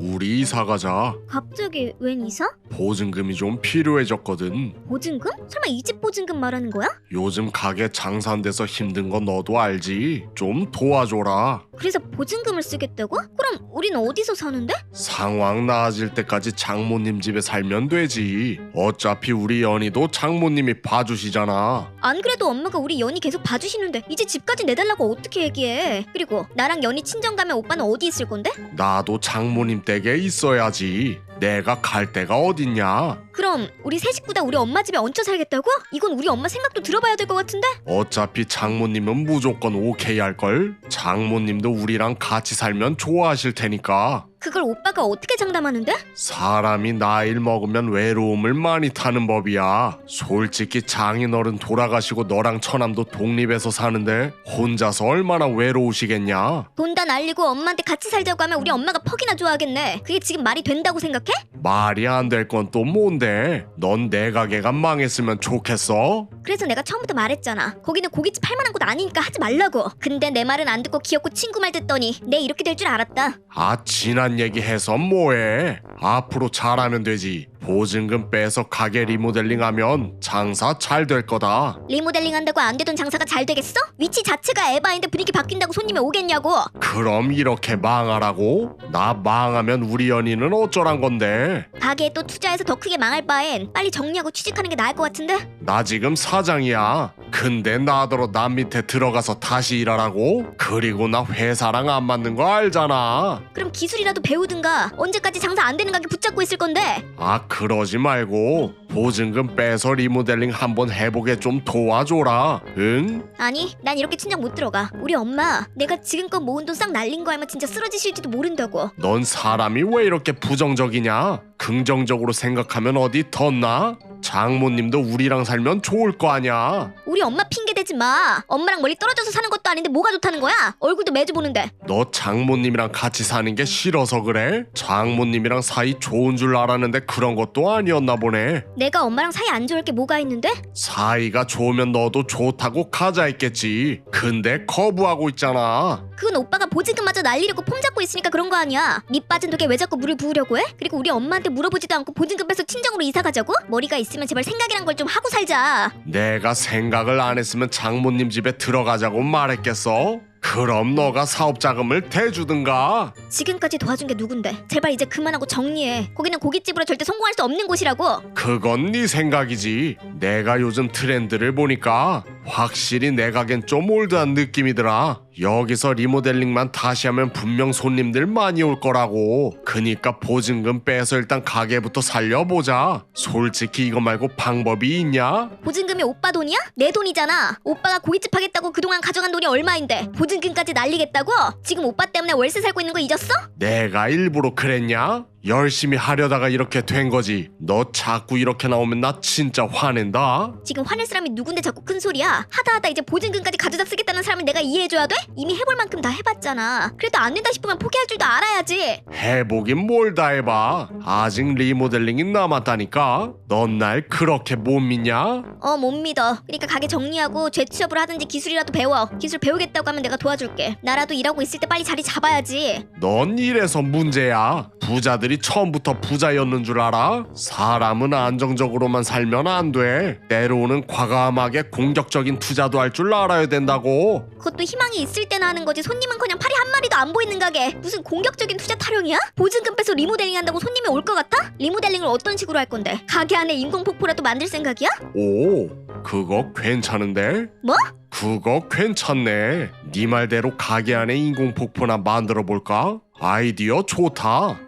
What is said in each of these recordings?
우리 이사 가자. 갑자기 웬 이사? 보증금이 좀 필요해졌거든. 보증금? 설마 이 집 보증금 말하는 거야? 요즘 가게 장사 안 돼서 힘든 건 너도 알지. 좀 도와줘라. 그래서 보증금을 쓰겠다고? 그럼 우린 어디서 사는데? 상황 나아질 때까지 장모님 집에 살면 되지. 어차피 우리 연희도 장모님이 봐주시잖아. 안 그래도 엄마가 우리 연희 계속 봐주시는데 이제 집까지 내달라고 어떻게 얘기해? 그리고 나랑 연희 친정 가면 오빠는 어디 있을 건데? 나도 장모님 댁에 있어야지. 내가 갈 데가 어딨냐? 그럼 우리 세 식구 다 우리 엄마 집에 얹혀 살겠다고? 이건 우리 엄마 생각도 들어봐야 될 것 같은데? 어차피 장모님은 무조건 오케이 할걸? 장모님도 우리랑 같이 살면 좋아하실 테니까. 그걸 오빠가 어떻게 장담하는데? 사람이 나이를 먹으면 외로움을 많이 타는 법이야. 솔직히 장인어른 돌아가시고 너랑 처남도 독립해서 사는데 혼자서 얼마나 외로우시겠냐? 돈 다 날리고 엄마한테 같이 살자고 하면 우리 엄마가 퍽이나 좋아하겠네. 그게 지금 말이 된다고 생각해? 말이 안 될 건 또 뭔데? 넌 내 가게가 망했으면 좋겠어? 그래서 내가 처음부터 말했잖아. 거기는 고깃집 할 만한 곳 아니니까 하지 말라고. 근데 내 말은 안 듣고 귀엽고 친구 말 듣더니 내 이렇게 될 줄 알았다. 아 지난 얘기 해서 뭐해? 앞으로 잘하면 되지. 보증금 빼서 가게 리모델링하면 장사 잘 될 거다. 리모델링 한다고 안 되던 장사가 잘 되겠어? 위치 자체가 에바인데 분위기 바뀐다고 손님이 오겠냐고. 그럼 이렇게 망하라고? 나 망하면 우리 연희는 어쩌란 건데? 가게에 또 투자해서 더 크게 망할 바엔 빨리 정리하고 취직하는 게 나을 것 같은데? 나 지금 사장이야. 근데 나더러 남 밑에 들어가서 다시 일하라고? 그리고 나 회사랑 안 맞는 거 알잖아. 그럼 기술이라도 배우든가 언제까지 장사 안 되는 가게 붙잡고 있을 건데? 아 그러지 말고 보증금 빼서 리모델링 한번 해보게 좀 도와줘라. 응? 아니 난 이렇게 친정 못 들어가 우리 엄마 내가 지금껏 모은 돈 싹 날린 거 알면 진짜 쓰러지실지도 모른다고 넌 사람이 왜 이렇게 부정적이냐? 긍정적으로 생각하면 어디 덧나? 장모님도 우리랑 살면 좋을 거 아니야. 우리 엄마 핑계 대지 마 엄마랑 멀리 떨어져서 사는 것도 아닌데 뭐가 좋다는 거야 얼굴도 매주 보는데 너 장모님이랑 같이 사는 게 싫어서 그래? 장모님이랑 사이 좋은 줄 알았는데 그런 것도 아니었나 보네. 내가 엄마랑 사이 안 좋을 게 뭐가 있는데? 사이가 좋으면 너도 좋다고 가자 했겠지. 근데 거부하고 있잖아. 그건 오빠가 보증금마저 날리려고 폼 잡고 있으니까 그런 거 아니야 밑 빠진 독에 왜 자꾸 물을 부으려고 해? 그리고 우리 엄마한테 물어보지도 않고 보증금 빼서 친정으로 이사 가자고? 머리가 있으면 제발 생각이란 걸 좀 하고 살자 내가 생각을 안 했으면 장모님 집에 들어가자고 말했겠어? 그럼 너가 사업 자금을 대주든가. 지금까지 도와준 게 누군데 제발 이제 그만하고 정리해 거기는 고깃집으로 절대 성공할 수 없는 곳이라고 그건 네 생각이지. 내가 요즘 트렌드를 보니까 확실히 내 가겐 좀 올드한 느낌이더라. 여기서 리모델링만 다시 하면 분명 손님들 많이 올 거라고. 그니까 보증금 빼서 일단 가게부터 살려보자. 솔직히 이거 말고 방법이 있냐? 보증금이 오빠 돈이야? 내 돈이잖아. 오빠가 고깃집 하겠다고 그동안 가져간 돈이 얼마인데 보증금까지 날리겠다고? 지금 오빠 때문에 월세 살고 있는 거 잊었어? 내가 일부러 그랬냐? 열심히 하려다가 이렇게 된 거지. 너 자꾸 이렇게 나오면 나 진짜 화낸다. 지금 화낼 사람이 누군데 자꾸 큰 소리야? 하다 하다 이제 보증금까지 가져다 쓰겠다는 사람을 내가 이해해줘야 돼? 이미 해볼 만큼 다 해봤잖아. 그래도 안 된다 싶으면 포기할 줄도 알아야지. 해보긴 뭘 다 해봐. 아직 리모델링이 남았다니까. 넌 날 그렇게 못 믿냐? 어 못 믿어. 그러니까 가게 정리하고 재취업을 하든지 기술이라도 배워. 기술 배우겠다고 하면 내가 도와줄게. 나라도 일하고 있을 때 빨리 자리 잡아야지. 넌 이래서 문제야. 부자들이 처음부터 부자였는 줄 알아? 사람은 안정적으로만 살면 안 돼. 때로는 과감하게 공격적인 투자도 할 줄 알아야 된다고. 그것도 희망이 있을 때나 하는 거지 손님은 그냥 팔이 한 마리도 안 보이는 가게 무슨 공격적인 투자 타령이야? 보증금 빼서 리모델링 한다고 손님이 올 것 같아? 리모델링을 어떤 식으로 할 건데? 가게 안에 인공 폭포라도 만들 생각이야? 오, 그거 괜찮은데? 뭐? 그거 괜찮네. 네 말대로 가게 안에 인공 폭포나 만들어 볼까? 아이디어 좋다.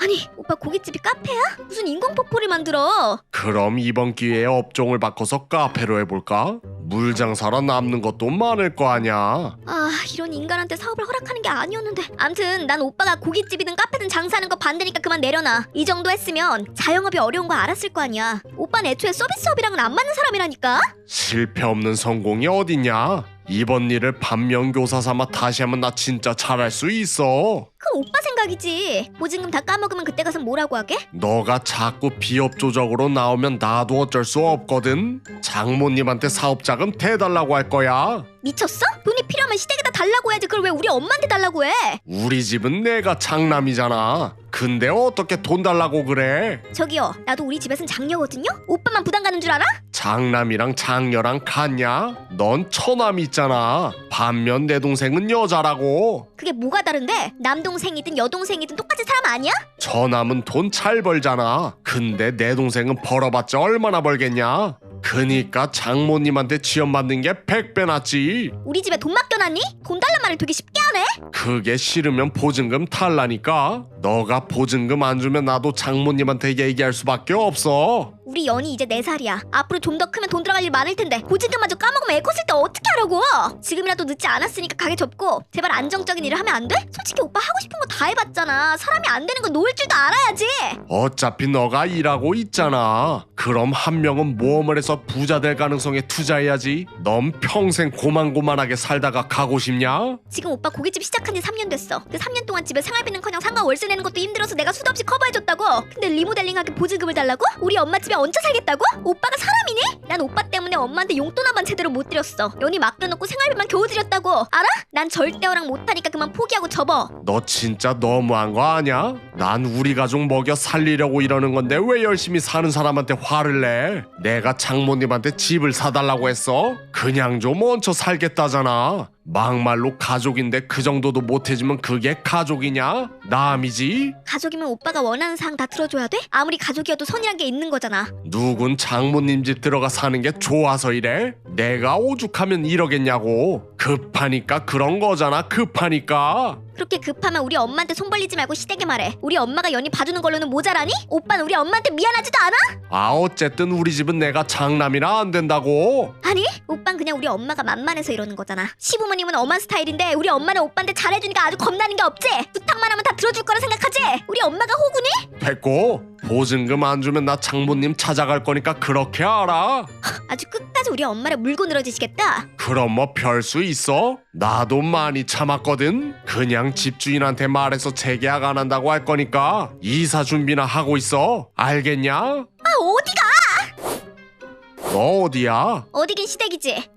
아니 오빠 고깃집이 카페야? 무슨 인공폭포를 만들어 그럼 이번 기회에 업종을 바꿔서 카페로 해볼까? 물장사라 남는 것도 많을 거 아냐. 아 이런 인간한테 사업을 허락하는 게 아니었는데 암튼 난 오빠가 고깃집이든 카페든 장사하는 거 반대니까 그만 내려놔 이 정도 했으면 자영업이 어려운 거 알았을 거 아니야 오빠는 애초에 서비스업이랑은 안 맞는 사람이라니까 실패 없는 성공이 어딨냐? 이번 일을 반면교사 삼아 다시 하면 나 진짜 잘할 수 있어. 그건 오빠 생각이지 보증금 다 까먹으면 그때 가서 뭐라고 하게? 너가 자꾸 비협조적으로 나오면 나도 어쩔 수 없거든. 장모님한테 사업 자금 대달라고 할 거야. 미쳤어? 돈이 필요하면 시댁에다 달라고 해야지 그걸 왜 우리 엄마한테 달라고 해? 우리 집은 내가 장남이잖아. 근데 어떻게 돈 달라고 그래? 저기요 나도 우리 집에선 장녀거든요? 오빠만 부담 가는 줄 알아? 장남이랑 장녀랑 같냐? 넌 처남 있잖아. 반면 내 동생은 여자라고. 그게 뭐가 다른데? 남동 생이든 여동생이든 똑같은 사람 아니야? 처남은 돈 잘 벌잖아. 근데 내 동생은 벌어봤자 얼마나 벌겠냐? 그니까 장모님한테 지원받는 게 백배 낫지. 우리 집에 돈 맡겨놨니? 돈 달란 말을 되게 쉽게 하네? 그게 싫으면 보증금 탈라니까. 너가 보증금 안 주면 나도 장모님한테 얘기할 수밖에 없어. 우리 연이 이제 4살이야 앞으로 좀 더 크면 돈 들어갈 일 많을 텐데 보증금마저 까먹으면 애 컸을 때 어떻게 하라고 지금이라도 늦지 않았으니까 가게 접고 제발 안정적인 일을 하면 안 돼? 솔직히 오빠 하고 싶은 거 다 해봤잖아 사람이 안 되는 거 놓을 줄도 알아야지 어차피 너가 일하고 있잖아. 그럼 한 명은 모험을 해서 부자 될 가능성에 투자해야지. 넌 평생 고만고만하게 살다가 가고 싶냐? 지금 오빠 고깃집 시작한 지 3년 됐어 그 3년 동안 집에 생활비는커녕 상가 월세 내는 것도 힘들어서 내가 수도 없이 커버해줬다고 근데 리모델링하게 보증금을 달라고? 우리 엄마 집에 얹혀 살겠다고? 오빠가 사람이니? 난 오빠 때문에 엄마한테 용돈 한 번 제대로 못 드렸어 연이 맡겨놓고 생활비만 겨우 드렸다고 알아? 난 절대어랑 못하니까 그만 포기하고 접어 너 진짜 너무한 거 아냐? 난 우리 가족 먹여 살리려고 이러는 건데 왜 열심히 사는 사람한테 화를 내? 내가 장모님한테 집을 사달라고 했어? 그냥 좀 얹혀 살겠다잖아. 막말로 가족인데 그 정도도 못해주면 그게 가족이냐? 남이지? 가족이면 오빠가 원하는 사항 다 들어줘야 돼? 아무리 가족이어도 선이란 게 있는 거잖아 누군 장모님 집 들어가 사는 게 좋아서 이래? 내가 오죽하면 이러겠냐고. 급하니까 그런 거잖아. 급하니까. 그렇게 급하면 우리 엄마한테 손 벌리지 말고 시댁에 말해 우리 엄마가 연이 봐주는 걸로는 모자라니? 오빠는 우리 엄마한테 미안하지도 않아? 아 어쨌든 우리 집은 내가 장남이라 안 된다고. 아니 오빤 그냥 우리 엄마가 만만해서 이러는 거잖아 시부모님은 엄한 스타일인데 우리 엄마는 오빠한테 잘해주니까 아주 겁나는 게 없지 부탁만 하면 다 들어줄 거라 생각하지 우리 엄마가 호구니? 됐고 보증금 안 주면 나 장모님 찾아갈 거니까 그렇게 알아. 아주 끝까지 우리 엄마를 물고 늘어지시겠다 그럼 뭐 별 수 있어? 나도 많이 참았거든. 그냥 집주인한테 말해서 재계약 안 한다고 할 거니까 이사 준비나 하고 있어. 알겠냐? 아 어디가 너 어디야? 어디긴 시댁이지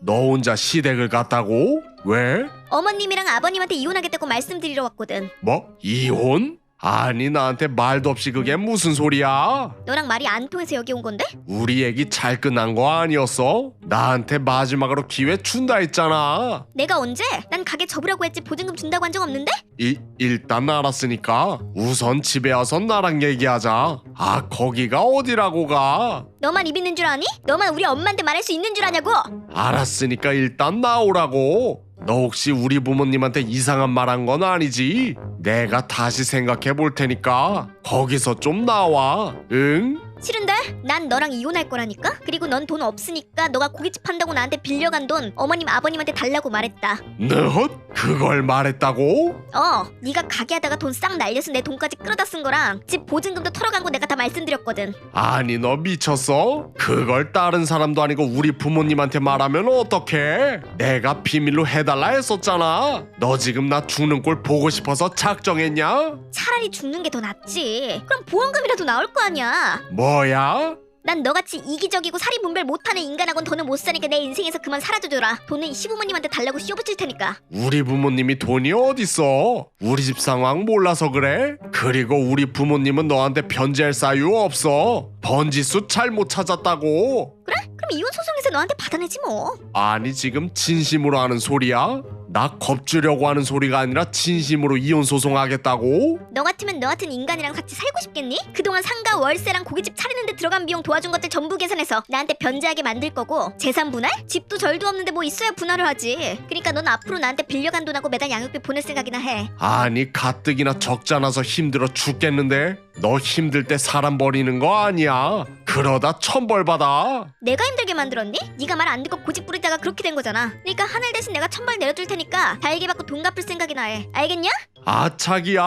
너 혼자 시댁을 갔다고? 왜? 어머님이랑 아버님한테 이혼하겠다고 말씀드리러 왔거든 뭐? 이혼? 아니 나한테 말도 없이 그게 무슨 소리야? 너랑 말이 안 통해서 여기 온 건데? 우리 얘기 잘 끝난 거 아니었어? 나한테 마지막으로 기회 준다 했잖아. 내가 언제? 난 가게 접으려고 했지 보증금 준다고 한 적 없는데? 이, 일단 알았으니까 우선 집에 와서 나랑 얘기하자. 아 거기가 어디라고 가? 너만 입 있는 줄 아니? 너만 우리 엄마한테 말할 수 있는 줄 아냐고? 알았으니까 일단 나오라고. 너 혹시 우리 부모님한테 이상한 말 한 건 아니지? 내가 다시 생각해 볼 테니까 거기서 좀 나와. 응? 싫은데? 난 너랑 이혼할 거라니까? 그리고 넌 돈 없으니까 너가 고깃집 한다고 나한테 빌려간 돈 어머님 아버님한테 달라고 말했다 너 그걸 말했다고? 어 네가 가게 하다가 돈 싹 날려서 내 돈까지 끌어다 쓴 거랑 집 보증금도 털어간 거 내가 다 말씀드렸거든 아니 너 미쳤어? 그걸 다른 사람도 아니고 우리 부모님한테 말하면 어떡해? 내가 비밀로 해달라 했었잖아. 너 지금 나 죽는 꼴 보고 싶어서 작정했냐? 차라리 죽는 게 더 낫지 그럼 보험금이라도 나올 거 아니야 뭐 야? 난 너같이 이기적이고 사리 분별 못하는 인간하고는 더는 못 사니까 내 인생에서 그만 사라져줘라 돈은 시부모님한테 달라고 씌워붙일 테니까 우리 부모님이 돈이 어딨어? 우리 집 상황 몰라서 그래? 그리고 우리 부모님은 너한테 변제할 사유 없어. 번지수 잘 못 찾았다고. 그래? 그럼 이혼 소송에서 너한테 받아내지 뭐 아니 지금 진심으로 하는 소리야? 나 겁주려고 하는 소리가 아니라 진심으로 이혼 소송하겠다고? 너 같으면 너 같은 인간이랑 같이 살고 싶겠니? 그동안 상가 월세랑 고깃집 차리는데 들어간 비용 도와준 것들 전부 계산해서 나한테 변제하게 만들 거고 재산 분할? 집도 절도 없는데 뭐 있어야 분할을 하지 그러니까 넌 앞으로 나한테 빌려간 돈하고 매달 양육비 보낼 생각이나 해 아니 가뜩이나 적잖아서 힘들어 죽겠는데 너 힘들 때 사람 버리는 거 아니야 그러다 천벌 받아 내가 힘들게 만들었니? 네가 말 안 듣고 고집 부리다가 그렇게 된 거잖아 그러니까 하늘 대신 내가 천벌 내려줄 테니까 달게 받고 돈 갚을 생각이나 해 알겠냐? 아 자기야